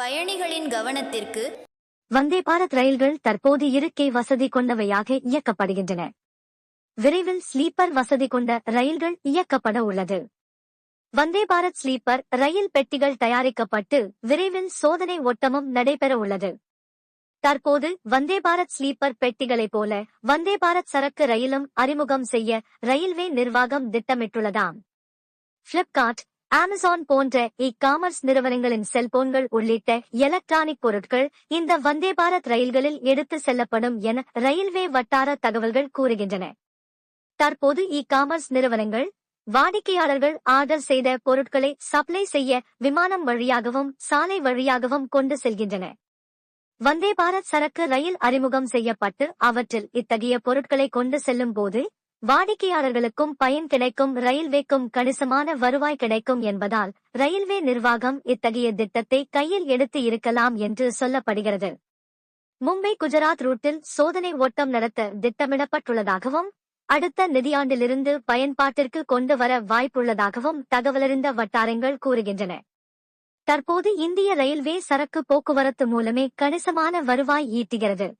பயணிகளின் கவனத்திற்கு வந்தே பாரத் ரயில்கள் தற்போது இருக்கை வசதி கொண்டவையாக இயக்கப்படுகின்றன. விரைவில் ஸ்லீப்பர் வசதி கொண்ட ரயில்கள் இயக்கப்பட உள்ளது. வந்தே பாரத் ஸ்லீப்பர் ரயில் பெட்டிகள் தயாரிக்கப்பட்டு விரைவில் சோதனை ஓட்டமும் நடைபெற உள்ளது. தற்போது வந்தே பாரத் ஸ்லீப்பர் பெட்டிகளைப் போல வந்தே பாரத் சரக்கு ரயிலும் அறிமுகம் செய்ய ரயில்வே நிர்வாகம் திட்டமிட்டுள்ளதாம். பிளிப்கார்ட் அமேசான் போன்ற இ காமர்ஸ் நிறுவனங்களின் செல்போன்கள் உள்ளிட்ட எலக்ட்ரானிக் பொருட்கள் இந்த வந்தே பாரத் ரயில்களில் எடுத்து செல்லப்படும் என ரயில்வே வட்டார தகவல்கள் கூறுகின்றன. தற்போது இ காமர்ஸ் நிறுவனங்கள் வாடிக்கையாளர்கள் ஆர்டர் செய்த பொருட்களை சப்ளை செய்ய விமானம் வழியாகவும் சாலை வழியாகவும் கொண்டு செல்கின்றன. வந்தே பாரத் சரக்கு ரயில் அறிமுகம் செய்யப்பட்டு அவற்றில் இத்தகைய பொருட்களை கொண்டு செல்லும் போது வாடிக்கையாளர்களுக்கும் பயன் கிடைக்கும் ரயில்வேக்கும் கணிசமான வருவாய் கிடைக்கும் என்பதால் ரயில்வே நிர்வாகம் இத்தகைய திட்டத்தை கையில் எடுத்து இருக்கலாம் என்று சொல்லப்படுகிறது. மும்பை குஜராத் ரூட்டில் சோதனை ஓட்டம் நடத்த திட்டமிடப்பட்டுள்ளதாகவும் அடுத்த நிதியாண்டிலிருந்து பயன்பாட்டிற்கு கொண்டு வர வாய்ப்புள்ளதாகவும் தகவலறிந்த வட்டாரங்கள் கூறுகின்றன. தற்போது இந்திய ரயில்வே சரக்கு போக்குவரத்து மூலமே கணிசமான வருவாய் ஈட்டுகிறது.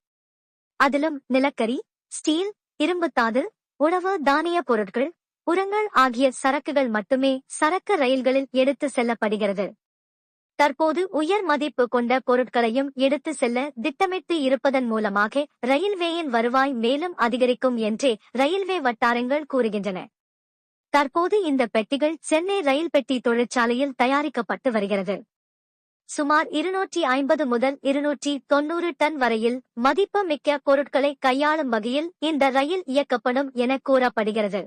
அதிலும் நிலக்கரி ஸ்டீல் இரும்புத்தாது உணவு தானிய பொருட்கள் உரங்கள் ஆகிய சரக்குகள் மட்டுமே சரக்கு ரயில்களில் எடுத்து செல்லப்படுகிறது. தற்போது உயர் மதிப்பு கொண்ட பொருட்களையும் எடுத்து செல்ல திட்டமிட்டு இருப்பதன் மூலமாக ரயில்வேயின் வருவாய் மேலும் அதிகரிக்கும் என்றே ரயில்வே வட்டாரங்கள் கூறுகின்றன. தற்போது இந்த பெட்டிகள் சென்னை ரயில் பெட்டி தொழிற்சாலையில் தயாரிக்கப்பட்டு வருகிறது. சுமார் இருநூற்றி ஐம்பது முதல் இருநூற்றி தொன்னூறு டன் வரையில் மதிப்பு மிக்க பொருட்களை கையாளும் வகையில் இந்த ரயில் இயக்கப்படும் என கூறப்படுகிறது.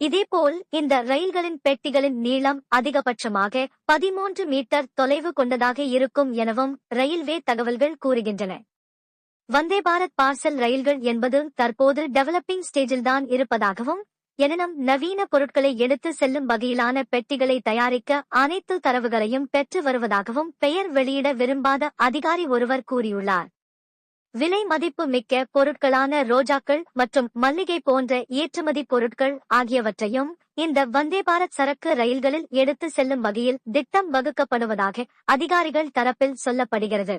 இதேபோல் இந்த ரயில்களின் பெட்டிகளின் நீளம் அதிகபட்சமாக பதிமூன்று மீட்டர் தொலைவு கொண்டதாக இருக்கும் எனவும் ரயில்வே தகவல்கள் கூறுகின்றன. வந்தே பாரத் பார்சல் ரயில்கள் என்பது தற்போது டெவலப்பிங் ஸ்டேஜில்தான் இருப்பதாகவும் எனினும் நவீன பொருட்களை எடுத்து செல்லும் வகையிலான பெட்டிகளை தயாரிக்க அனைத்து தரவுகளையும் பெற்று வருவதாகவும் பெயர் வெளியிட விரும்பாத அதிகாரி ஒருவர் கூறியுள்ளார். விலை மதிப்பு மிக்க பொருட்களான ரோஜாக்கள் மற்றும் மல்லிகை போன்ற ஏற்றுமதி பொருட்கள் ஆகியவற்றையும் இந்த வந்தே பாரத் சரக்கு ரயில்களில் எடுத்து செல்லும் வகையில் திட்டம் வகுக்கப்படுவதாக அதிகாரிகள் தரப்பில் சொல்லப்படுகிறது.